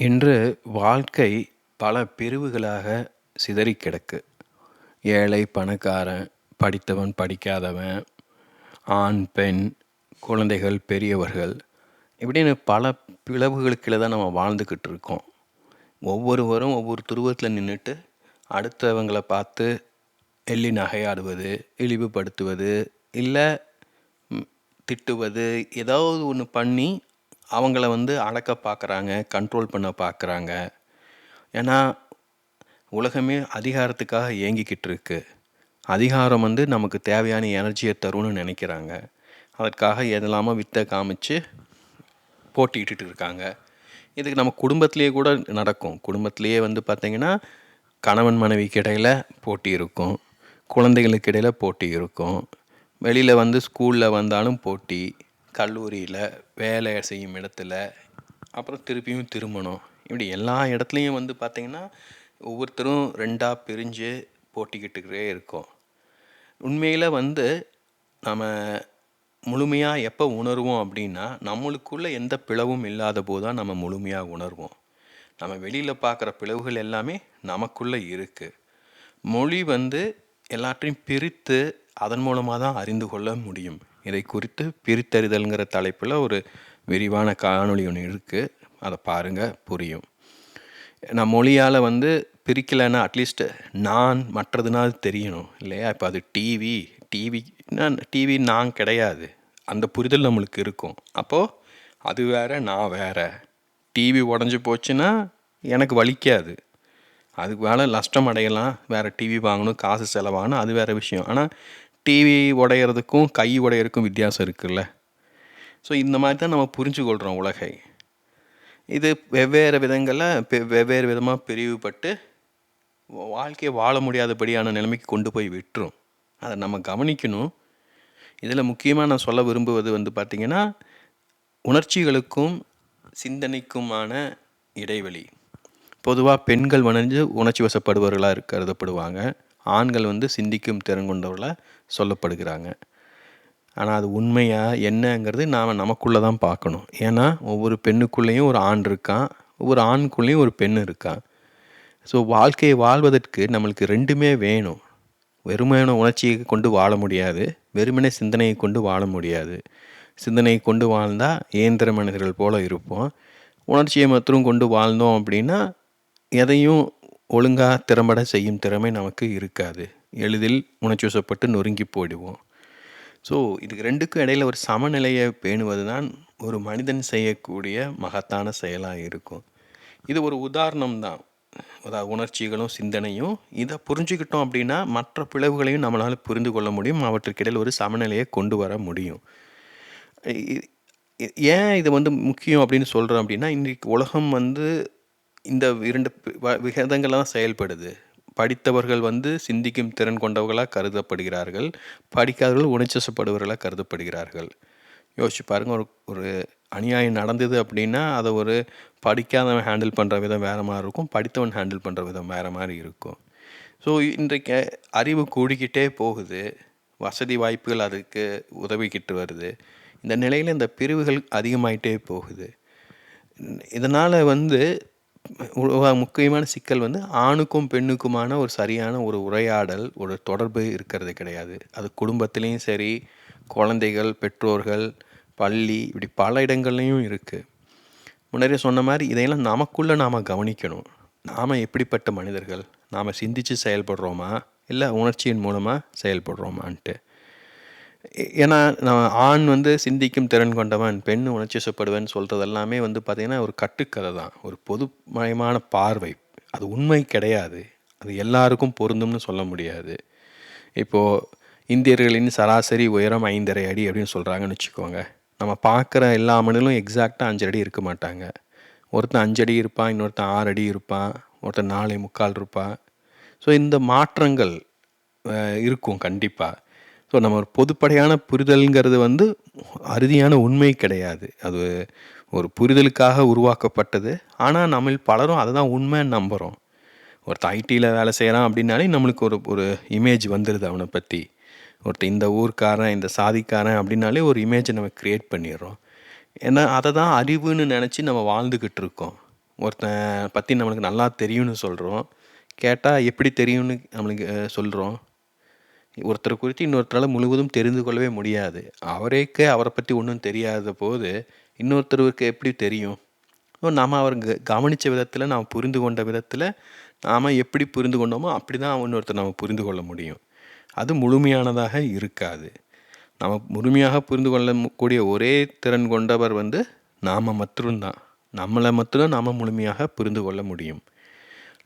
இன்று வாழ்க்கை பல பிரிவுகளாக சிதறி கிடக்கு ஏழை பணக்காரன் படித்தவன் படிக்காதவன் ஆண் பெண் குழந்தைகள் பெரியவர்கள் இப்படின்னு பல பிளவுகளுக்குள்ள தான் நம்ம வாழ்ந்துக்கிட்டு இருக்கோம். ஒவ்வொருவரும் ஒவ்வொரு துருவத்தில் நின்றுட்டு அடுத்தவங்களை பார்த்து எள்ளி நகையாடுவது இழிவுபடுத்துவது இல்லை திட்டுவது ஏதாவது ஒன்று பண்ணி அவங்கள வந்து அடக்க பார்க்குறாங்க கண்ட்ரோல் பண்ண பார்க்குறாங்க. ஏன்னா உலகமே அதிகாரத்துக்காக ஏங்கிக்கிட்டு இருக்கு. அதிகாரம் வந்து நமக்கு தேவையான எனர்ஜியை தரும்னு நினைக்கிறாங்க. அதற்காக எதெல்லாமோ வித்தை காமிச்சு போட்டிக்கிட்டு இருக்காங்க. இதுக்கு நம்ம குடும்பத்திலேயே கூட நடக்கும். குடும்பத்திலேயே வந்து பார்த்திங்கன்னா கணவன் மனைவிக்கு இடையில் போட்டி இருக்கும். குழந்தைகளுக்கு இடையில் போட்டி இருக்கும். வெளியில் வந்து ஸ்கூலில் வந்தாலும் போட்டி. கல்லூரியில் வேலை செய்யும் இடத்துல அப்புறம் திருப்பியும் திருமணம் இப்படி எல்லா இடத்துலையும் வந்து பார்த்திங்கன்னா ஒவ்வொருத்தரும் ரெண்டாக பிரிஞ்சு போட்டிக்கிட்டுக்கிட்டே இருக்கோம். உண்மையில் வந்து நம்ம முழுமையாக எப்போ உணர்வோம் அப்படின்னா நம்மளுக்குள்ளே எந்த பிளவும் இல்லாத போது தான் நம்ம முழுமையாக உணர்வோம். நம்ம வெளியில் பார்க்குற பிளவுகள் எல்லாமே நமக்குள்ளே இருக்குது மொழி வந்து எல்லாற்றையும் பிரித்து அதன் மூலமாக தான் அறிந்து கொள்ள முடியும். இதை குறித்து பிரித்தறிதல்ங்கிற தலைப்பில் ஒரு விரிவான காணொளி ஒன்று இருக்குது அதை பாருங்கள் புரியும். நான் மொழியால் வந்து பிரிக்கலைன்னா அட்லீஸ்ட் நான் மற்றதுனால தெரியணும் இல்லையா? இப்போ அது டிவி டிவி டிவி நான் கிடையாது. அந்த புரிதல் நம்மளுக்கு இருக்கும். அப்போது அது வேற நான் வேற. டிவி உடஞ்சி போச்சுன்னா எனக்கு வலிக்காது. அதுக்கு மேலே நஷ்டம் அடையலாம் வேறு டிவி வாங்கணும் காசு செலவாகணும் அது வேறு விஷயம். ஆனால் டிவி உடையிறதுக்கும் கை உடையிறதுக்கும் வித்தியாசம் இருக்குல்ல? ஸோ இந்த மாதிரி தான் நம்ம புரிஞ்சுக்கொள்கிறோம் உலகை. இது வெவ்வேறு விதங்களில் பெ- வெவ்வேறு விதமாக பிரிவுபட்டு வாழ்க்கையை வாழ முடியாதபடியான நிலைமைக்கு கொண்டு போய் விட்டுரும். அதை நம்ம கவனிக்கணும். இதில் முக்கியமாக நான் சொல்ல விரும்புவது வந்து பார்த்திங்கன்னா உணர்ச்சிகளுக்கும் சிந்தனைக்குமான இடைவெளி. பொதுவாக பெண்கள் வந்து உணர்ச்சி வசப்படுபவர்களாக கருதப்படுவாங்க ஆண்கள் வந்து சிந்திக்கும் திறன் கொண்டவர்களாக சொல்லப்படுகிறாங்க. ஆனால் அது உண்மையாக என்னங்கிறது நாம் நமக்குள்ளே தான் பார்க்கணும். ஏன்னா ஒவ்வொரு பெண்ணுக்குள்ளேயும் ஒரு ஆண் இருக்கான் ஒவ்வொரு ஆணுக்குள்ளேயும் ஒரு பெண் இருக்கான் ஸோ வாழ்க்கையை வாழ்வதற்கு நம்மளுக்கு ரெண்டுமே வேணும். வெறுமையான உணர்ச்சியை கொண்டு வாழ முடியாது. வெறுமனே சிந்தனையை கொண்டு வாழ முடியாது. சிந்தனையை கொண்டு வாழ்ந்தால் இயந்திர மனிதர்கள் போல் இருப்போம். உணர்ச்சியை மாத்திரம் கொண்டு வாழ்ந்தோம் அப்படின்னா எதையும் ஒழுங்காக திறம்பட செய்யும் திறமை நமக்கு இருக்காது. எளிதில் உணர்ச்சூசப்பட்டு நொறுங்கி போயிடுவோம். ஸோ இதுக்கு ரெண்டுக்கும் இடையில ஒரு சமநிலையை பேணுவது தான் ஒரு மனிதன் செய்யக்கூடிய மகத்தான செயலாக இருக்கும். இது ஒரு உதாரணம் தான். அதாவது உணர்ச்சிகளும் சிந்தனையும் இதை புரிஞ்சுக்கிட்டோம் அப்படின்னா மற்ற பிளவுகளையும் நம்மளால் புரிந்து கொள்ள முடியும். அவற்றுக்கிடையில் ஒரு சமநிலையை கொண்டு வர முடியும். ஏன் இது வந்து முக்கியம் அப்படின்னு சொல்கிறோம் அப்படின்னா இன்றைக்கு உலகம் வந்து இந்த இரண்டு விகிதங்கள்லாம் வ- செயல்படுது. படித்தவர்கள் வந்து சிந்திக்கும் திறன் கொண்டவர்களாக கருதப்படுகிறார்கள். படிக்காதவர்கள் உணர்ச்சிசப்படுபவர்களாக கருதப்படுகிறார்கள். யோசிச்சு பாருங்கள் ஒரு ஒரு அநியாயம் நடந்தது அப்படின்னா அதை ஒரு படிக்காதவன் ஹேண்டில் பண்ணுற விதம் வேறு மாதிரி இருக்கும். படித்தவன் ஹேண்டில் பண்ணுற விதம் வேறு மாதிரி இருக்கும். ஸோ இன்றைக்கு அறிவு கூடிக்கிட்டே போகுது. வசதி வாய்ப்புகள் அதுக்கு உதவிக்கிட்டு வருது. இந்த நிலையில் இந்த பிரிவுகள் அதிகமாயிட்டே போகுது. இதனால் வந்து முக்கியமான சிக்கல் வந்து ஆணுக்கும் பெண்ணுக்குமான ஒரு சரியான ஒரு உரையாடல் ஒரு தொடர்பு இருக்கிறது கிடையாது. அது குடும்பத்திலையும் சரி குழந்தைகள் பெற்றோர்கள் பள்ளி இப்படி பல இடங்கள்லையும் இருக்குது முன்னாடியே சொன்ன மாதிரி இதையெல்லாம் நமக்குள்ளே நாம் கவனிக்கணும். நாம் எப்படிப்பட்ட மனிதர்கள்? நாம் சிந்திச்சு செயல்படுறோமா? இல்லை உணர்ச்சியின் மூலமாக செயல்படுறோமான்ட்டு. ஏன்னா நான் ஆண் வந்து சிந்திக்கும் திறன் கொண்டவன் பெண் உணர்ச்சிசப்படுவன் சொல்கிறது எல்லாமே வந்து பார்த்திங்கன்னா ஒரு கட்டுக்கதை தான். ஒரு பொதுமயமான பார்வை. அது உண்மை கிடையாது. அது எல்லாருக்கும் பொருந்தும்னு சொல்ல முடியாது. இப்போது இந்தியர்களின் சராசரி உயரம் ஐந்தரை அடி அப்படின்னு சொல்கிறாங்கன்னு வச்சுக்கோங்க. நம்ம பார்க்குற எல்லா மனிதர்களும் எக்ஸாக்டாக அஞ்சு அடி இருக்க மாட்டாங்க. ஒருத்தன் அஞ்சு அடி இருப்பான் இன்னொருத்தன் ஆறு அடி இருப்பான் ஒருத்தன் நாலே முக்கால் இருப்பான். ஸோ இந்த மாற்றங்கள் இருக்கும் கண்டிப்பாக ஸோ நம்ம ஒரு பொதுப்படையான புரிதல்ங்கிறது வந்து அறுதியான உண்மை கிடையாது. அது ஒரு புரிதலுக்காக உருவாக்கப்பட்டது. ஆனால் நம்ம பலரும் அதை தான் உண்மைன்னு நம்புகிறோம் ஒருத்தன் ஐடியில் வேலை செய்கிறான் அப்படின்னாலே நம்மளுக்கு ஒரு ஒரு இமேஜ் வந்துடுது அவனை பற்றி ஒருத்தன் இந்த ஊர்க்காரன் இந்த சாதிக்காரன் அப்படின்னாலே ஒரு இமேஜை நம்ம க்ரியேட் பண்ணிடுறோம். ஏன்னா அதை தான் அறிவுன்னு நினச்சி நம்ம வாழ்ந்துக்கிட்டு இருக்கோம். ஒருத்தன் பற்றி நம்மளுக்கு நல்லா தெரியும்னு சொல்கிறோம் கேட்டால் எப்படி தெரியும்னு நம்மளுக்கு சொல்கிறோம் ஒருத்தரை குறித்து இன்னொருத்தரால் முழுவதும் தெரிந்து கொள்ளவே முடியாது. அவரேக்கே அவரை பற்றி ஒன்றும் தெரியாத போது இன்னொருத்தருக்கு எப்படி தெரியும்? நாம் அவர் கவனித்த விதத்தில் நாம் புரிந்து கொண்ட விதத்தில் நாம் எப்படி புரிந்து கொண்டோமோ அப்படி தான் இன்னொருத்தர் நம்ம புரிந்து கொள்ள முடியும். அது முழுமையானதாக இருக்காது. நம்ம முழுமையாக புரிந்து கொள்ளக்கூடிய ஒரே திறன் கொண்டவர் வந்து நாம் மட்டும்தான். நம்மளை மட்டும்தான் நாம் முழுமையாக புரிந்து கொள்ள முடியும்.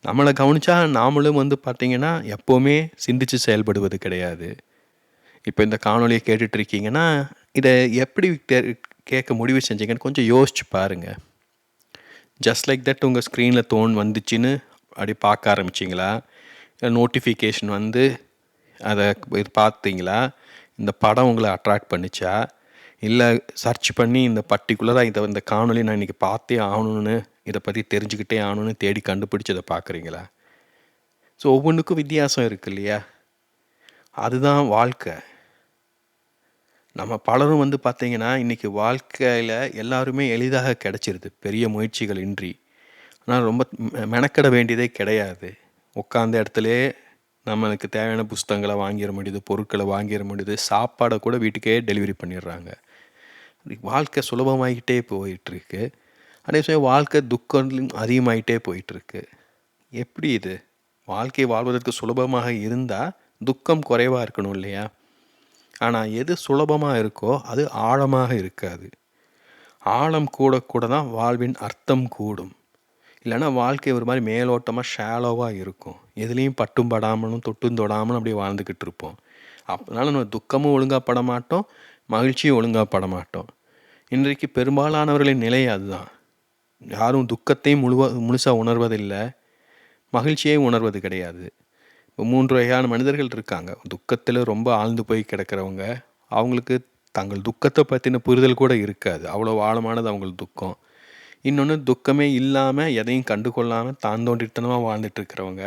நம்மளை கவனித்தா நாமளும் வந்து பார்த்திங்கன்னா எப்போவுமே சிந்தித்து செயல்படுவது கிடையாது. இப்போ இந்த காணொலியை கேட்டுட்ருக்கீங்கன்னா இதை எப்படி கேட்க முடிவு செஞ்சீங்கன்னு கொஞ்சம் யோசிச்சு பாருங்கள் ஜஸ்ட் லைக் தட் உங்கள் ஸ்க்ரீனில் தோன் வந்துச்சுன்னு அப்படி பார்க்க ஆரம்பிச்சிங்களா? இல்லை நோட்டிஃபிகேஷன் வந்து அதை பார்த்தீங்களா? இந்த படம் உங்களை அட்ராக்ட் பண்ணிச்சா? இல்லை சர்ச் பண்ணி இந்த பர்டிகுலராக இதை இந்த காணொலி நான் இன்றைக்கி பார்த்தே ஆகணும்னு இதை பற்றி தெரிஞ்சுக்கிட்டே ஆகணும்னு தேடி கண்டுபிடிச்சதை பார்க்குறீங்களா ஸோ ஒவ்வொன்றுக்கும் வித்தியாசம் இருக்குது இல்லையா? அதுதான் வாழ்க்கை. நம்ம பலரும் வந்து பார்த்திங்கன்னா இன்றைக்கி வாழ்க்கையில் எல்லாருமே எளிதாக கிடச்சிருது. பெரிய முயற்சிகள் இன்றி. ஆனால் ரொம்ப மெனக்கட வேண்டியதே கிடையாது. உட்காந்த இடத்துலே நம்மளுக்கு தேவையான புஸ்தங்களை வாங்கிட முடியுது பொருட்களை வாங்கிட முடியுது சாப்பாடை கூட வீட்டுக்கே டெலிவரி பண்ணிடுறாங்க. வாழ்க்கை சுலபமாகிட்டே போயிட்டுருக்கு. அதே சமயம் வாழ்க்கை துக்கம் அதிகமாகிட்டே போயிட்டுருக்கு. எப்படி இது? வாழ்க்கை வாழ்வதற்கு சுலபமாக இருந்தால் துக்கம் குறைவாக இருக்கணும் இல்லையா? ஆனால் எது சுலபமாக இருக்கோ அது ஆழமாக இருக்காது. ஆழம் கூட கூட தான் வாழ்வின் அர்த்தம் கூடும். இல்லைன்னா வாழ்க்கை ஒரு மாதிரி மேலோட்டமாக ஷேலோவாக இருக்கும். எதுலேயும் பட்டும் படாமலும் தொட்டும் தொடாமலும் அப்படியே வாழ்ந்துக்கிட்டு இருப்போம். அதனால் நம்ம துக்கமும் ஒழுங்காக பட மாட்டோம். மகிழ்ச்சியை ஒழுங்காக படமாட்டோம். இன்றைக்கு பெரும்பாலானவர்களின் நிலை அதுதான். யாரும் துக்கத்தையும் முழுவ முழுசாக உணர்வதில்லை. மகிழ்ச்சியையும் உணர்வது கிடையாது. இப்போ மூன்று வகையான மனிதர்கள் இருக்காங்க. துக்கத்தில் ரொம்ப ஆழ்ந்து போய் கிடக்கிறவங்க அவங்களுக்கு தங்கள் துக்கத்தை பற்றின புரிதல் கூட இருக்காது. அவ்வளோ ஆழமானது அவங்களுக்கு துக்கம். இன்னொன்று துக்கமே இல்லாமல் எதையும் கண்டு கொள்ளாமல் தான் தோன்றித்தனமாக வாழ்ந்துட்டுருக்கிறவங்க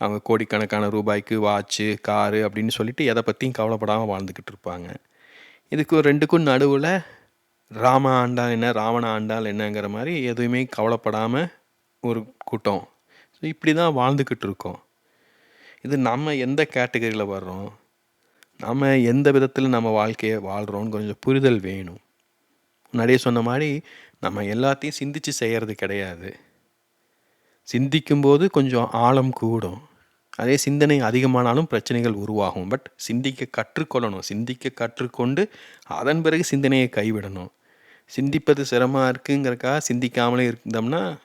அவங்க கோடிக்கணக்கான ரூபாய்க்கு வாட்ச்சு காரு அப்படின்னு சொல்லிட்டு எதை பற்றியும் கவலைப்படாமல் வாழ்ந்துக்கிட்டு இருப்பாங்க. இதுக்கு ரெண்டுக்கும் நடுவில் ராம ஆண்டால் என்ன ராவண ஆண்டால் என்னங்கிற மாதிரி எதுவுமே கவலைப்படாமல் ஒரு கூட்டம். ஸோ இப்படி தான் வாழ்ந்துக்கிட்டு இருக்கோம். இது நம்ம எந்த கேட்டகரியில் வர்றோம்? நம்ம எந்த விதத்தில் நம்ம வாழ்க்கையை வாழ்கிறோன்னு கொஞ்சம் புரிதல் வேணும். முன்னாடியே சொன்ன மாதிரி நம்ம எல்லாத்தையும் சிந்தித்து செய்கிறது கிடையாது. சிந்திக்கும்போது கொஞ்சம் ஆழம் கூடும். அதே சிந்தனை அதிகமானாலும் பிரச்சனைகள் உருவாகும். பட் சிந்திக்க கற்றுக்கொள்ளணும். சிந்திக்க கற்றுக்கொண்டு அதன் பிறகு சிந்தனையை கைவிடணும். சிந்திப்பது சிரமமாக இருக்குங்கிறக்காக சிந்திக்காமலே இருந்தோம்னா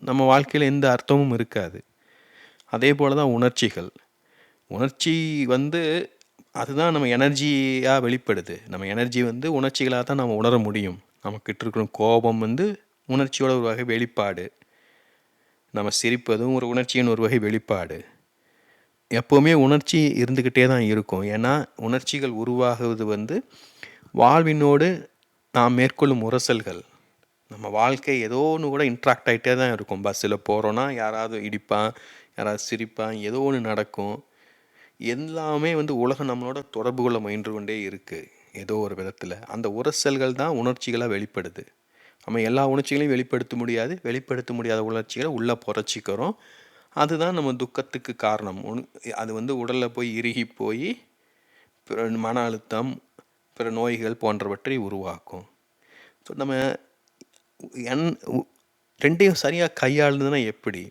நம்ம வாழ்க்கையில் எந்த அர்த்தமும் இருக்காது. அதே போல் தான் உணர்ச்சிகள். உணர்ச்சி வந்து அதுதான் நம்ம எனர்ஜியாக வெளிப்படுது. நம்ம எனர்ஜி வந்து உணர்ச்சிகளாக தான் நம்ம உணர முடியும். நமக்கிட்ட இருக்கிற கோபம் வந்து உணர்ச்சியோட ஒரு வகை வெளிப்பாடு. நம்ம சிரிப்பதும் ஒரு உணர்ச்சியின் ஒரு வகை வெளிப்பாடு. எப்போவுமே உணர்ச்சி இருந்துக்கிட்டே தான் இருக்கும். ஏன்னா உணர்ச்சிகள் உருவாகுவது வந்து வாழ்வினோடு நாம் மேற்கொள்ளும் உரசல்கள். நம்ம வாழ்க்கை ஏதோ ஒன்று கூட இன்ட்ராக்ட் ஆகிட்டே தான் இருக்கும். பஸ்ஸில் போகிறோன்னா யாராவது இடிப்பான் யாராவது சிரிப்பான் ஏதோ ஒன்று நடக்கும். எல்லாமே வந்து உலகம் நம்மளோட தொடர்பு கொள்ள முயன்று கொண்டே இருக்குது ஏதோ ஒரு விதத்தில். அந்த உரசல்கள் தான் உணர்ச்சிகளாக வெளிப்படுது. நம்ம எல்லா உணர்ச்சிகளையும் வெளிப்படுத்த முடியாது. வெளிப்படுத்த முடியாத உணர்ச்சிகளை உள்ளே புறச்சிக்கிறோம் அதுதான் நம்ம துக்கத்துக்கு காரணம். அது வந்து உடலில் போய் இறுகி போய் மன அழுத்தம் பிற நோய்கள் போன்றவற்றை உருவாக்கும். ஸோ நம்ம என் ரெண்டையும் சரியாக கையாளுதுன்னா எப்படி?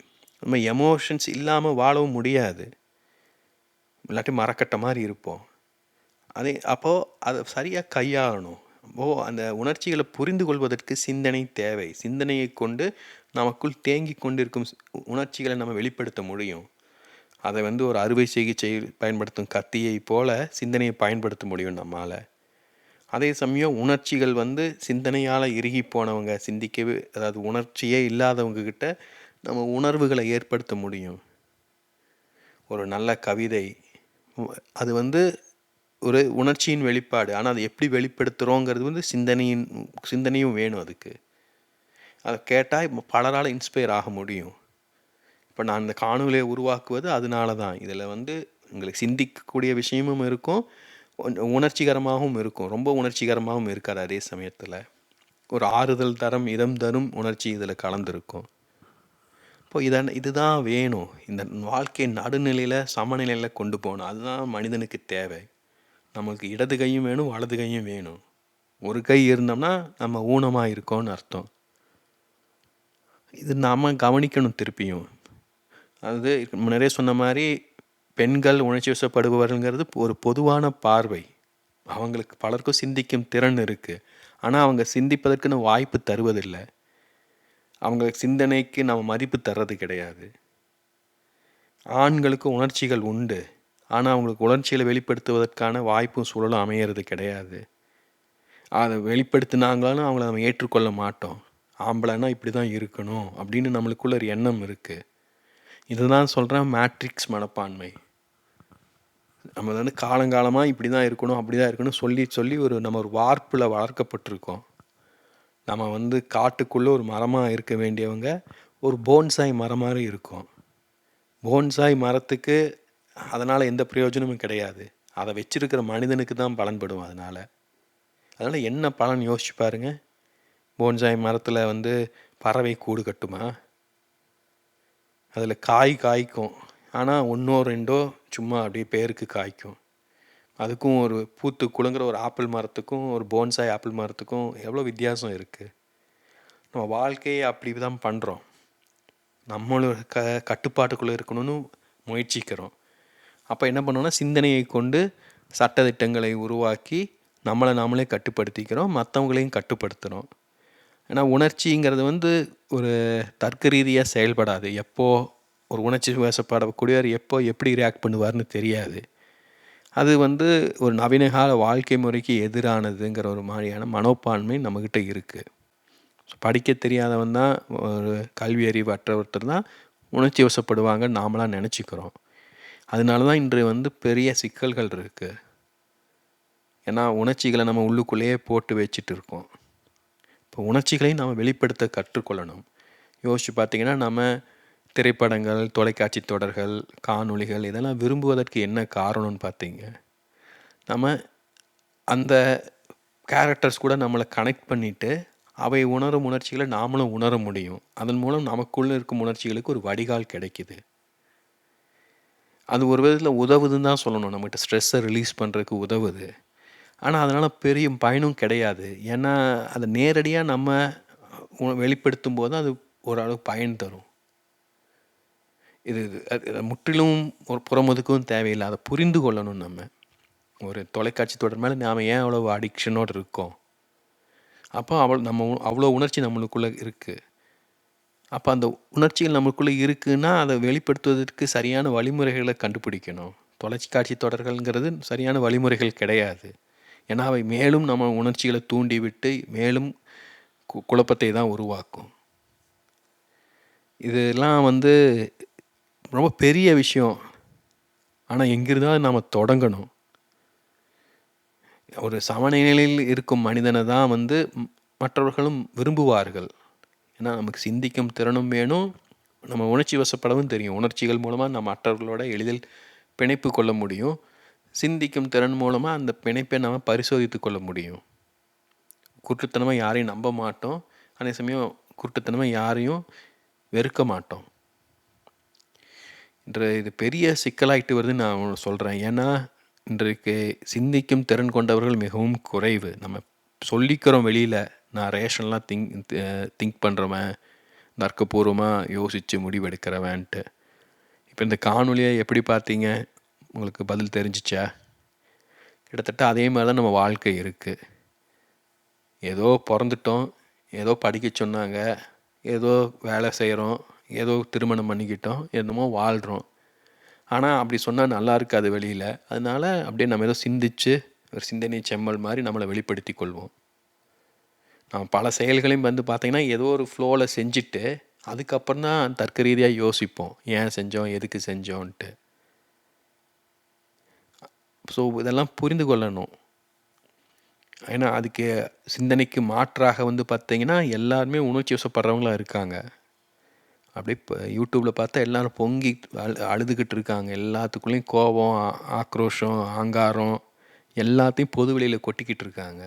நம்ம எமோஷன்ஸ் இல்லாமல் வாழவும் முடியாது. இல்லாட்டி மறக்கட்ட மாதிரி இருப்போம். அதே அப்போது அதை சரியாக கையாளணும். ஓ அந்த உணர்ச்சிகளை புரிந்து கொள்வதற்கு சிந்தனை தேவை. சிந்தனையை கொண்டு நமக்குள் தேங்கி கொண்டிருக்கும் உணர்ச்சிகளை நம்ம வெளிப்படுத்த முடியும். அதை வந்து ஒரு அறுவை சிகிச்சை பயன்படுத்தும் கத்தியை போல சிந்தனையை பயன்படுத்த முடியும் நம்மால். அதே சமயம் உணர்ச்சிகள் வந்து சிந்தனையால் இறுகி போனவங்க சிந்திக்கவே அதாவது உணர்ச்சியே இல்லாதவங்க கிட்ட நம்ம உணர்வுகளை ஏற்படுத்த முடியும். ஒரு நல்ல கவிதை. அது வந்து ஒரு உணர்ச்சியின் வெளிப்பாடு. ஆனால் அதை எப்படி வெளிப்படுத்துகிறோங்கிறது வந்து சிந்தனையின் சிந்தனையும் வேணும் அதுக்கு. அதை கேட்டால் இப்போ பலரால் இன்ஸ்பயர் ஆக முடியும். இப்போ நான் இந்த காணொலியை உருவாக்குவது அதனால தான் இதில் வந்து உங்களுக்கு சிந்திக்கக்கூடிய விஷயமும் இருக்கும் உணர்ச்சிகரமாகவும் இருக்கும். ரொம்ப உணர்ச்சிகரமாகவும் இருக்காது அதே சமயத்தில். ஒரு ஆறுதல் தரம் இதம் தரும் உணர்ச்சி இதில் கலந்துருக்கும். இப்போ இதான் இதுதான் வேணும். இந்த வாழ்க்கை நடுநிலையில் சமநிலையில் கொண்டு போகணும். அதுதான் மனிதனுக்கு தேவை. நமக்கு இடது கையும் வேணும் வலது கையும் வேணும். ஒரு கை இருந்தோம்னா நம்ம ஊனமாக இருக்கோம்னு அர்த்தம். இது நாம் கவனிக்கணும் திருப்பியும். அது முன்னரே சொன்ன மாதிரி பெண்கள் உணர்ச்சி வசப்படுபவர்கள்ங்கிறது ஒரு பொதுவான பார்வை. அவங்களுக்கு பலருக்கும் சிந்திக்கும் திறன் இருக்குது ஆனால் அவங்க சிந்திப்பதற்குன்னு வாய்ப்பு தருவதில்லை. அவங்க சிந்தனைக்கு நம்ம மதிப்பு தர்றது கிடையாது. ஆண்களுக்கு உணர்ச்சிகள் உண்டு. ஆனால் அவங்களுக்கு உணர்ச்சிகளை வெளிப்படுத்துவதற்கான வாய்ப்பும் சூழலும் அமையிறது கிடையாது. அதை வெளிப்படுத்தினாங்களாலும் அவங்கள நம்ம ஏற்றுக்கொள்ள மாட்டோம். ஆம்பளைன்னா இப்படி தான் இருக்கணும் அப்படின்னு நம்மளுக்குள்ள ஒரு எண்ணம் இருக்குது இதுதான் சொல்கிறேன் மேட்ரிக்ஸ் மனப்பான்மை. நம்ம வந்து காலங்காலமாக இப்படி தான் இருக்கணும் அப்படி தான் இருக்கணும் சொல்லி சொல்லி ஒரு நம்ம ஒரு வார்ப்பில் வளர்க்கப்பட்டிருக்கோம். நம்ம வந்து காட்டுக்குள்ளே ஒரு மரமாக இருக்க வேண்டியவங்க ஒரு போன்சாய் மரம் மாதிரி இருக்கும். போன்சாய் மரத்துக்கு அதனால் எந்த பிரயோஜனமும் கிடையாது. அதை வச்சிருக்கிற மனிதனுக்கு தான் பலன்படும் அதனால். அதனால் என்ன பலன் யோசிச்சு பாருங்க. போன்சாய் மரத்தில் வந்து பறவை கூடு கட்டுமா? அதில் காய் காய்க்கும். ஆனால் ஒன்றோ ரெண்டோ சும்மா அப்படியே பேருக்கு காய்க்கும். அதுக்கும் ஒரு பூத்து குலுங்குற ஒரு ஆப்பிள் மரத்துக்கும் ஒரு போன்சாய் ஆப்பிள் மரத்துக்கும் எவ்வளோ வித்தியாசம் இருக்குது நம்ம வாழ்க்கையை அப்படி தான் பண்ணுறோம் நம்மளோட க கட்டுப்பாட்டுக்குள்ளே இருக்கணும்னு முயற்சிக்கிறோம். அப்போ என்ன பண்ணோன்னா சிந்தனையை கொண்டு சட்டத்திட்டங்களை உருவாக்கி நம்மளை நாமளே கட்டுப்படுத்திக்கிறோம் மற்றவங்களையும் கட்டுப்படுத்துகிறோம் ஏன்னா உணர்ச்சிங்கிறது வந்து ஒரு தர்க்க ரீதியாக செயல்படாது. எப்போது ஒரு உணர்ச்சி வசப்படக்கூடியவர் எப்போ எப்படி ரியாக்ட் பண்ணுவார்னு தெரியாது. அது வந்து ஒரு நவீன கால வாழ்க்கை முறைக்கு எதிரானதுங்கிற ஒரு மாதிரியான மனோப்பான்மை நம்மக்கிட்ட இருக்குது படிக்க தெரியாதவன் தான் ஒரு கல்வி அறிவு அற்றவர்கள் தான் உணர்ச்சி வசப்படுவாங்க நாமளாக நினச்சிக்கிறோம். அதனால தான் இன்று வந்து பெரிய சிக்கல்கள் இருக்குது ஏன்னா உணர்ச்சிகளை நம்ம உள்ளுக்குள்ளேயே போட்டு வச்சுட்டு இருக்கோம். இப்போ உணர்ச்சிகளையும் நம்ம வெளிப்படுத்த கற்றுக்கொள்ளணும். யோசிச்சு பார்த்தீங்கன்னா நம்ம திரைப்படங்கள் தொலைக்காட்சி தொடர்கள் காணொளிகள் இதெல்லாம் விரும்புவதற்கு என்ன காரணம்னு பார்த்தீங்க? நம்ம அந்த கேரக்டர்ஸ் கூட நம்மளை கனெக்ட் பண்ணிவிட்டு அவை உணரும் உணர்ச்சிகளை நாமளும் உணர முடியும். அதன் மூலம் நமக்குள்ளே இருக்கும் உணர்ச்சிகளுக்கு ஒரு வடிகால் கிடைக்குது. அது ஒரு விதத்தில் உதவுதுன்னு தான் சொல்லணும். நம்மகிட்ட ஸ்ட்ரெஸ்ஸை ரிலீஸ் பண்ணுறதுக்கு உதவுது. ஆனால் அதனால் பெரிய பயனும் கிடையாது. ஏன்னா அதை நேரடியாக நம்ம வெளிப்படுத்தும் போது அது ஓரளவுக்கு பயன் தரும். இது அது முற்றிலும் ஒரு புறமுதுக்கும் தேவையில்லை. அதை புரிந்து கொள்ளணும் நம்ம. ஒரு தொலைக்காட்சி தொடர் மேலே நாம் ஏன் அவ்வளோ அடிக்ஷனோடு இருக்கோம்? அப்போ அவ்வளோ நம்ம அவ்வளோ உணர்ச்சி நம்மளுக்குள்ளே இருக்குது அப்போ அந்த உணர்ச்சிகள் நம்மளுக்குள்ளே இருக்குன்னா அதை வெளிப்படுத்துவதற்கு சரியான வழிமுறைகளை கண்டுபிடிக்கணும். தொலைக்காட்சி தொடர்கள்ங்கிறது சரியான வழிமுறைகள் கிடையாது. ஏன்னா அவை மேலும் நம்ம உணர்ச்சிகளை தூண்டிவிட்டு மேலும் கு- குழப்பத்தை தான் உருவாக்கும். இதெல்லாம் வந்து ரொம்ப பெரிய விஷயம். ஆனால் எங்கிருந்தாலும் நாம் தொடங்கணும். ஒரு சமநிலையில் இருக்கும் மனிதனை தான் வந்து மற்றவர்களும் விரும்புவார்கள். ஏன்னா நமக்கு சிந்திக்கும் திறனும் வேணும். நம்ம உணர்ச்சி வசப்படவும் தெரியும். உணர்ச்சிகள் மூலமாக நம்ம மற்றவர்களோட எளிதில் பிணைப்பு கொள்ள முடியும். சிந்திக்கும் திறன் மூலமாக அந்த பிணைப்பை நம்ம பரிசோதித்து கொள்ள முடியும். குற்றத்தனமாக யாரையும் நம்ப மாட்டோம். அதே சமயம் குற்றத்தனமாக யாரையும் வெறுக்க மாட்டோம். இன்று இது பெரிய சிக்கலாயிட்டு வருதுன்னு நான் சொல்கிறேன் ஏன்னா இன்றைக்கு சிந்திக்கும் திறன் கொண்டவர்கள் மிகவும் குறைவு. நம்ம சொல்லிக்கிறோம் வெளியில் நான் ரேஷன்லாம் திங்க் திங்க் பண்ணுறவன் தர்க்கபூர்வமாக யோசித்து முடிவெடுக்கிறவன்ட்டு. இப்போ இந்த காணொலியை எப்படி பார்த்தீங்க? உங்களுக்கு பதில் தெரிஞ்சிச்சா? கிட்டத்தட்ட அதே மாதிரி தான் நம்ம வாழ்க்கை இருக்குது ஏதோ பிறந்துட்டோம் ஏதோ படிக்க சொன்னாங்க ஏதோ வேலை செய்கிறோம் ஏதோ திருமணம் பண்ணிக்கிட்டோம் என்னமோ வாழ்கிறோம் ஆனால் அப்படி சொன்னால் நல்லா இருக்காது வெளியில். அதனால அப்படியே நம்ம ஏதோ சிந்திச்சு ஒரு சிந்தனை செம்மல் மாதிரி நம்மளை வெளிப்படுத்தி கொள்வோம். நம்ம பல செயல்களையும் வந்து பார்த்திங்கன்னா ஏதோ ஒரு ஃப்ளோவில் செஞ்சுட்டு அதுக்கப்புறம் தான் தர்க்க ரீதியாக யோசிப்போம். ஏன் செஞ்சோம் எதுக்கு செஞ்சோன்ட்டு ஸோ இதெல்லாம் புரிந்து கொள்ளணும். ஏன்னா அதுக்கு சிந்தனைக்கு மாற்றாக வந்து பார்த்தீங்கன்னா எல்லாருமே உணர்ச்சி வசப்படுறவங்களா இருக்காங்க. அப்படியே இப்போ யூடியூப்பில் பார்த்தா எல்லாரும் பொங்கி அழு அழுதுகிட்டு இருக்காங்க. எல்லாத்துக்குள்ளேயும் கோபம் ஆக்ரோஷம் ஆங்காரம் எல்லாத்தையும் பொது வெளியில் கொட்டிக்கிட்டு இருக்காங்க.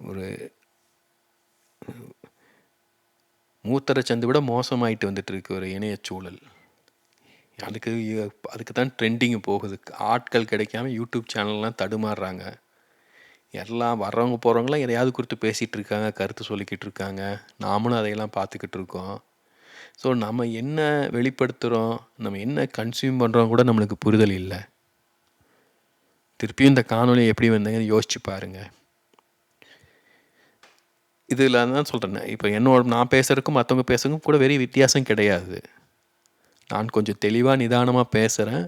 ஒரு மூத்தரை சந்தை விட மோசமாயிட்டு வந்துட்டு இருக்கு ஒரு இணைய சூழல். அதுக்கு அதுக்கு தான் ட்ரெண்டிங் போகுது. ஆட்கள் கிடைக்காம யூடியூப் சேனல்லாம் தடுமாறுறாங்க. எல்லாம் வர்றவங்க போகிறவங்களாம் எதையாவது குறித்து பேசிகிட்டு இருக்காங்க கருத்து சொல்லிக்கிட்டு இருக்காங்க. நாமளும் அதையெல்லாம் பார்த்துக்கிட்டு இருக்கோம். ஸோ நம்ம என்ன வெளிப்படுத்துகிறோம் நம்ம என்ன கன்சியூம் பண்ணுறோம் கூட நம்மளுக்கு புரிதல் இல்லை. திருப்பியும் இந்த காணொலி எப்படி வந்தீங்கன்னு யோசிச்சு பாருங்கள் இதில் தான் சொல்கிறேன் இப்போ என்னோட நான் பேசுகிறதுக்கும் மற்றவங்க பேசுறதுக்கும் கூட வெறி வித்தியாசம் கிடையாது. நான் கொஞ்சம் தெளிவாக நிதானமாக பேசுகிறேன்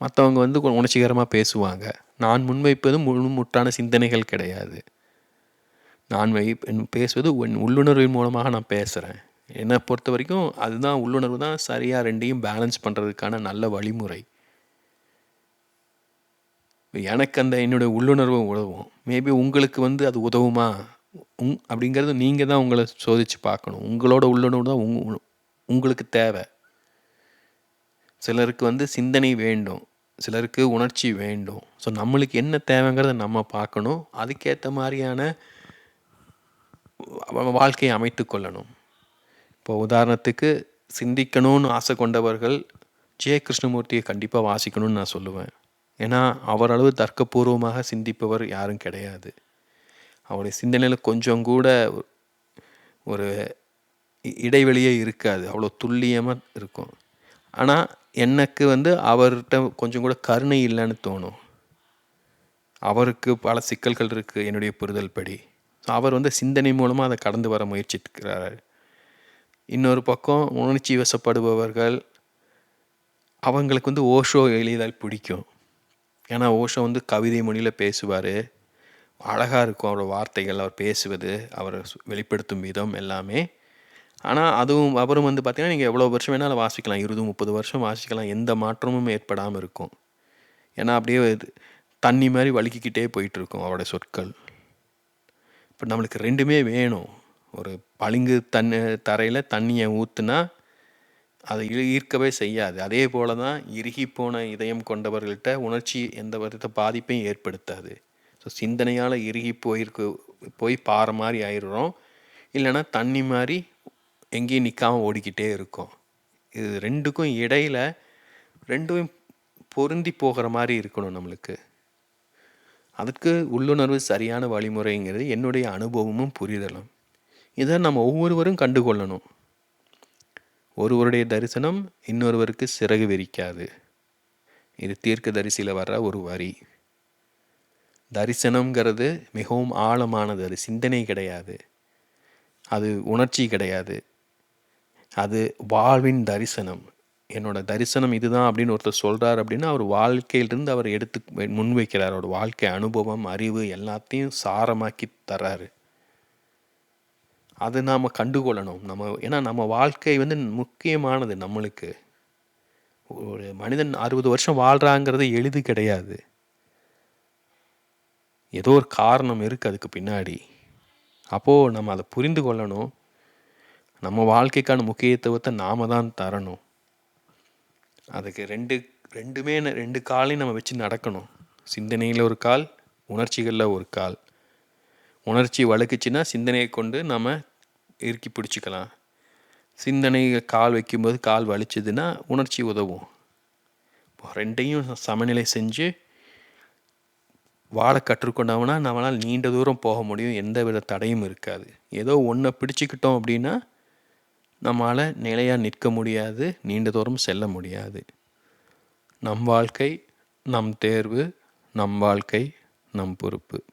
மற்றவங்க வந்து உணர்ச்சிகரமாக பேசுவாங்க. நான் முன்வைப்பது முழு முற்றான சிந்தனைகள் கிடையாது. நான் வை பேசுவது உள்ளுணர்வின் மூலமாக நான் பேசுகிறேன் என்னை பொறுத்த வரைக்கும் அதுதான் உள்ளுணர்வு தான் சரியாக ரெண்டையும் பேலன்ஸ் பண்ணுறதுக்கான நல்ல வழிமுறை. எனக்கு அந்த என்னுடைய உள்ளுணர்வு உதவும். மேபி உங்களுக்கு வந்து அது உதவுமா? உங் அப்படிங்கிறது நீங்கள் தான் உங்களை சோதித்து பார்க்கணும். உங்களோட உள்ளுணர்வு தான் உங் உங்களுக்கு தேவை. சிலருக்கு வந்து சிந்தனை வேண்டும் சிலருக்கு உணர்ச்சி வேண்டும். ஸோ நம்மளுக்கு என்ன தேவைங்கிறத நம்ம பார்க்கணும். அதுக்கேற்ற மாதிரியான வாழ்க்கையை அமைத்து கொள்ளணும். இப்போ உதாரணத்துக்கு சிந்திக்கணும்னு ஆசை கொண்டவர்கள் ஜெய கிருஷ்ணமூர்த்தியை கண்டிப்பாக வாசிக்கணும்னு நான் சொல்லுவேன். ஏன்னா அவரளவு தர்க்கபூர்வமாக சிந்திப்பவர் யாரும் கிடையாது. அவருடைய சிந்தனையில் கொஞ்சம் கூட ஒரு இடைவெளியே இருக்காது. அவ்வளோ துல்லியமாக இருக்கும். ஆனால் எனக்கு வந்து அவர்கிட்ட கொஞ்சம் கூட கருணை இல்லைன்னு தோணும். அவருக்கு பல சிக்கல்கள் இருக்குது என்னுடைய புரிதல் படி. ஸோ அவர் வந்து சிந்தனை மூலமாக அதை கடந்து வர முயற்சிக்கிறார் இன்னொரு பக்கம் உணர்ச்சி வசப்படுபவர்கள் அவங்களுக்கு வந்து ஓஷோ எழுதியதால் பிடிக்கும். ஏன்னா ஓஷோ வந்து கவிதை மொழியில் பேசுவார். அழகாக இருக்கும் அவரோட வார்த்தைகள் அவர் பேசுவது அவர் வெளிப்படுத்தும் விதம் எல்லாமே. ஆனால் அதுவும் அப்புறம் வந்து பார்த்திங்கன்னா நீங்கள் எவ்வளோ வருஷம் வேணாலும் வாசிக்கலாம். இருபது முப்பது வருஷம் வாசிக்கலாம். எந்த மாற்றமும் ஏற்படாமல் இருக்கும். ஏன்னா அப்படியே தண்ணி மாதிரி வலிக்கிக்கிட்டே போயிட்டுருக்கும் அவரோட சொற்கள். இப்போ நம்மளுக்கு ரெண்டுமே வேணும். ஒரு பளிங்கு தண்ணி தரையில் தண்ணியை ஊற்றுனா அதை ஈர்க்கவே செய்யாது. அதே போல தான் இறுகி போன இதயம் கொண்டவர்கள்ட்ட உணர்ச்சி எந்த விதத்தை பாதிப்பையும் ஏற்படுத்தாது. ஸோ சிந்தனையால் இறுகி போயிருக்கு போய் பாறை மாதிரி ஆயிடுறோம். இல்லைன்னா தண்ணி மாதிரி எங்கேயும் நிற்காமல் ஓடிக்கிட்டே இருக்கும். இது ரெண்டுக்கும் இடையில் ரெண்டும் பொருந்தி போகிற மாதிரி இருக்கணும் நம்மளுக்கு. அதுக்கு உள்ளுணர்வு சரியான வழிமுறைங்கிறது என்னுடைய அனுபவமும் புரிதலும். இதை நம்ம ஒவ்வொருவரும் கண்டுகொள்ளணும். ஒருவருடைய தரிசனம் இன்னொருவருக்கு சிறகு விரிக்காது. இது தீர்க்க தரிசியில் வர்ற ஒரு வரி. தரிசனம்ங்கிறது மிகவும் ஆழமானது. அது சிந்தனை கிடையாது. அது உணர்ச்சி கிடையாது. அது வாழ்வின் தரிசனம். என்னோட தரிசனம் இதுதான் அப்படின்னு ஒருத்தர் சொல்கிறார் அப்படின்னா அவர் வாழ்க்கையிலிருந்து அவர் எடுத்து முன்வைக்கிறார். அவரோட வாழ்க்கை அனுபவம் அறிவு எல்லாத்தையும் சாரமாக்கி தர்றாரு. அது நாம் கண்டுகொள்ளணும். நம்ம ஏன்னா நம்ம வாழ்க்கை வந்து முக்கியமானது நம்மளுக்கு. ஒரு மனிதன் அறுபது வருஷம் வாழ்கிறாங்கிறது எளிது கிடையாது. ஏதோ ஒரு காரணம் இருக்குது அதுக்கு பின்னாடி. அப்போது நம்ம அதை புரிந்து கொள்ளணும். நம்ம வாழ்க்கைக்கான முக்கியத்துவத்தை நாம் தான் தரணும். அதுக்கு ரெண்டு ரெண்டுமே ரெண்டு காலையும் நம்ம வச்சு நடக்கணும். சிந்தனையில் ஒரு கால் உணர்ச்சிகளில் ஒரு கால். உணர்ச்சி வழுக்குச்சுன்னா சிந்தனையை கொண்டு நம்ம இறுக்கி பிடிச்சிக்கலாம். சிந்தனை கால் வைக்கும்போது கால் வலிச்சதுன்னா உணர்ச்சி உதவும். ரெண்டையும் சமநிலை செஞ்சு வாழ கற்றுக்கொண்டோம்னா நம்மளால் நீண்ட தூரம் போக முடியும். எந்த வித தடையும் இருக்காது. ஏதோ ஒன்றை பிடிச்சிக்கிட்டோம் அப்படின்னா நம்மளால் நிலையாக நிற்க முடியாது நீண்ட தூரம் செல்ல முடியாது. நம் வாழ்க்கை நம் தேர்வு நம் வாழ்க்கை நம் பொறுப்பு.